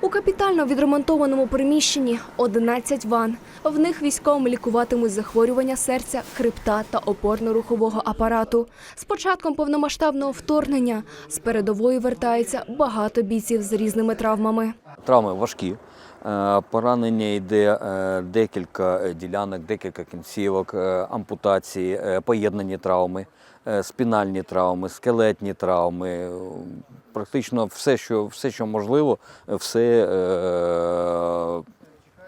У капітально відремонтованому приміщенні 11 ван. В них військовим лікуватимуть захворювання серця, хребта та опорно-рухового апарату. З початком повномасштабного вторгнення з передової вертається багато бійців з різними травмами. Травми важкі. Е, Поранення йде е, декілька ділянок, декілька кінцівок, е, ампутації, поєднані травми, спінальні травми, скелетні травми. Практично все, що, все, що можливо, все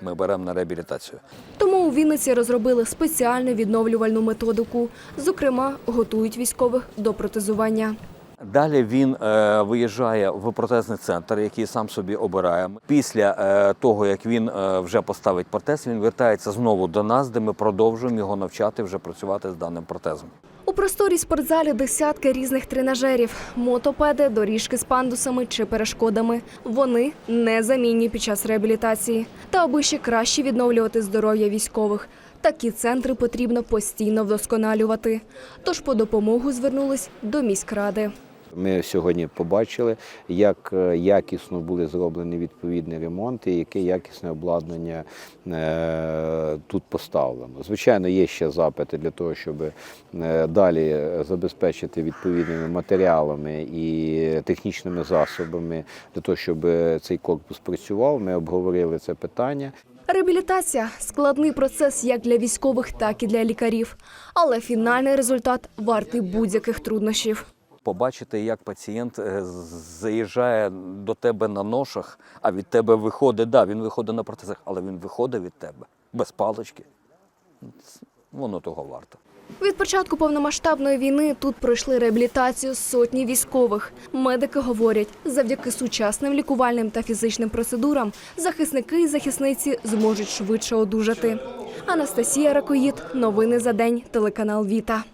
ми беремо на реабілітацію. Тому у Вінниці розробили спеціальну відновлювальну методику. Зокрема, готують військових до протезування. Далі він е, виїжджає в протезний центр, який сам собі обирає. Після е, того, як він е, вже поставить протез, він вертається знову до нас, де ми продовжуємо його навчати вже працювати з даним протезом. У просторі спортзалі десятки різних тренажерів, мотопеди, доріжки з пандусами чи перешкодами. Вони незамінні під час реабілітації. Та аби ще краще відновлювати здоров'я військових. Такі центри потрібно постійно вдосконалювати. Тож по допомогу звернулись до міськради. Ми сьогодні побачили, як е, якісно були зроблені відповідні ремонти, яке якісне обладнання е, тут поставлено. Звичайно, є ще запити для того, щоб е, далі забезпечити відповідними матеріалами і технічними засобами для того, щоб цей корпус працював. Ми обговорили це питання. Реабілітація складний процес як для військових, так і для лікарів. Але фінальний результат вартий будь-яких труднощів. Побачити, як пацієнт е, заїжджає до тебе на ношах, а від тебе виходить, да, він виходить на протезах, але він виходить від тебе без палички. Воно того варто. Від початку повномасштабної війни тут пройшли реабілітацію сотні військових. Медики говорять, завдяки сучасним лікувальним та фізичним процедурам захисники і захисниці зможуть швидше одужати. Анастасія Ракоїд, новини за день, телеканал Віта.